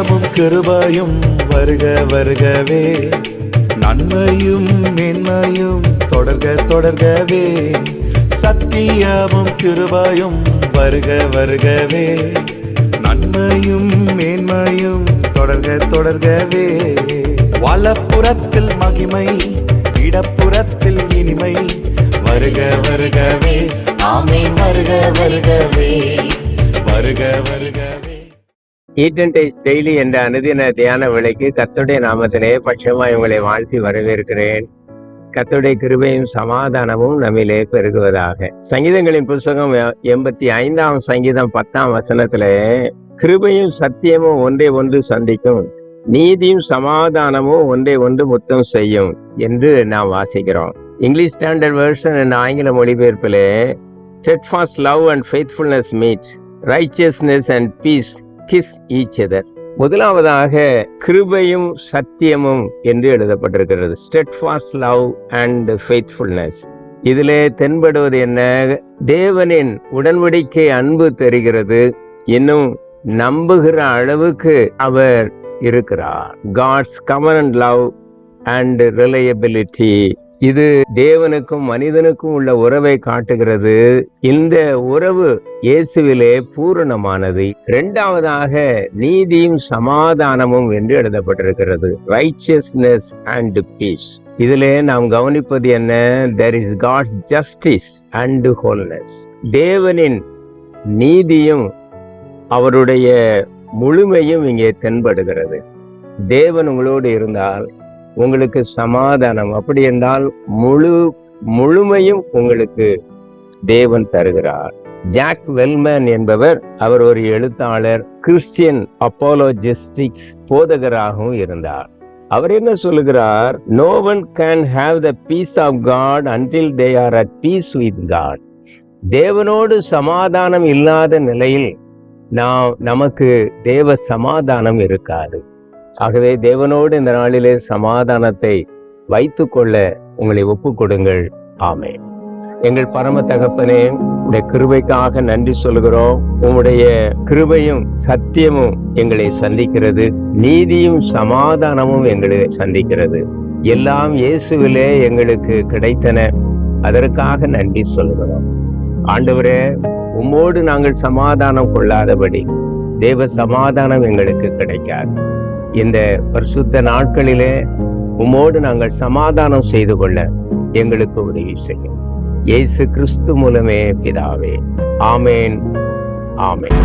கிருபையும் வருக வருகவே. நன்மையும் மென்மையும் தொடர்க தொடர்கவே. சத்தியமும் கிருபையும் வருக வருகவே. நன்மையும் மேன்மையும் தொடர்க தொடர்கவே. வலப்புறத்தில் மகிமை இடப்புறத்தில் இனிமை. வருக வருகவே. ஆமே வருக வருகவே. வருக வருகவே. ஈட் அண்ட் டெய்லி என்ற அனுதின தியான விலைக்கு கத்துடைய நாமத்திலே பட்சமாய் உங்களை வாழ்த்தி வரவேற்கிறேன். கத்துடைய கிருபையும் சமாதானமும் நம்மிலே பெருகுவதாக. சங்கீதங்களின் புஸ்தகம் எண்பத்தி ஐந்தாம் சங்கீதம் பத்தாம் வசனத்துல கிருபையும் சத்தியமும் ஒன்றே ஒன்று சந்திக்கும். நீதியும் சமாதானமும் ஒன்றே ஒன்று முத்தம் செய்யும் என்று நாம் வாசிக்கிறோம். இங்கிலீஷ் ஸ்டாண்டர்ட் வேர்ஷன் என்ற ஆங்கில மொழிபெயர்ப்பிலே steadfast love and faithfulness meet righteousness and peace kiss each other. முதலாவதாக கிருபையும் சத்தியமும் என்று எழுதப்பட்டிருக்கிறது. ஸ்டெட்ஃபாஸ்ட் லவ் அண்ட் ஃபெய்த்ஃபுல்னஸ் இதிலே தென்படுவது என்ன? தேவனின் உடன்படிக்கை அன்பு தெரிகிறது. இன்னும் நம்புகிற அளவுக்கு அவர் இருக்கிறார். God's common love and reliability இது தேவனுக்கும் மனிதனுக்கும் உள்ள உறவை காட்டுகிறது. இந்த உறவு இயேசுவிலே பூரணமானது. இரண்டாவதாக நீதியும் சமாதானமும் என்று எழுதப்பட்டிருக்கிறது. ரைச்சியஸ்னஸ் அண்ட் பீஸ் இதிலே நாம் கவனிப்பது என்ன? There is God's justice and holiness தேவனின் நீதியும் அவருடைய முழுமையும் இங்கே தென்படுகிறது. தேவன் உங்களோடு இருந்தால் உங்களுக்கு சமாதானம். அப்படி என்றால் முழு முழுமையும் உங்களுக்கு தேவன் தருகிறார். ஜாக் வெல்மேன் என்பவர் அவர் ஒரு எழுத்தாளர் கிறிஸ்டியன் அப்போலோஜிஸ்டிக்ஸ் போதகராகவும் இருந்தார். அவர் என்ன சொல்லுகிறார்? No one can have the peace of God until they are at peace with God தேவனோடு சமாதானம் இல்லாத நிலையில் நாம் நமக்கு தேவ சமாதானம் இருக்காது. ஆகவே தேவனோடு இந்த நாளிலே சமாதானத்தை வைத்துக்கொள்ள உங்களை ஒப்பு கொடுங்கள் ஆமே எங்கள் பரம தகப்பனே இந்த கிருபைக்காக நன்றி சொல்கிறோம் உம்முடைய கிருபையும் சத்தியமும் எங்களை சந்திக்கிறது. நீதியும் சமாதானமும் எங்களை சந்திக்கிறது. எல்லாம் இயேசுவிலே எங்களுக்கு கிடைத்தன. அதற்காக நன்றி சொல்கிறோம் ஆண்டவரே உம்மோடு நாங்கள் சமாதானம் கொள்ளாதபடி தேவ சமாதானம் எங்களுக்கு கிடைக்காது. இந்த பரிசுத்த நாட்களிலே உம்மோடு நாங்கள் சமாதானம் செய்து கொள்ள எங்களுக்கு உதவி செய்யும் இயேசு கிறிஸ்து மூலமே பிதாவே. ஆமேன். ஆமேன்.